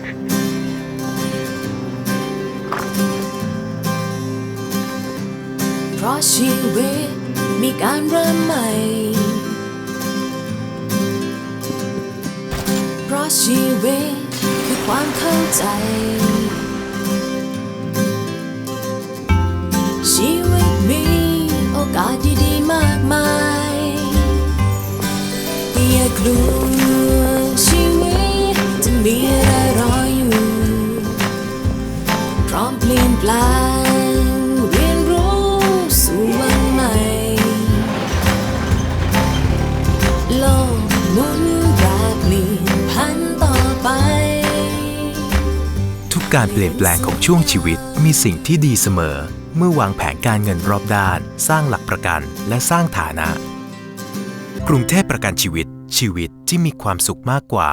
เพราะชีวิตมีการเริ่มใหม่ เพราะชีวิตคือความเข้าใจ ชีวิตมีโอกาสดีๆมากมายอย่ากลัว พร้อมเปลี่ยนแปลงเรียนรู้สู่วันใหม่โลกหมุนแปรเปลี่ยนพันต่อไป ทุกการเปลี่ยนแปลงของช่วงชีวิตมีสิ่งที่ดีเสมอ เมื่อวางแผนการเงินรอบด้าน สร้างหลักประกันและสร้างฐานะ กรุงเทพประกันชีวิตชีวิตที่มีความสุขมากกว่า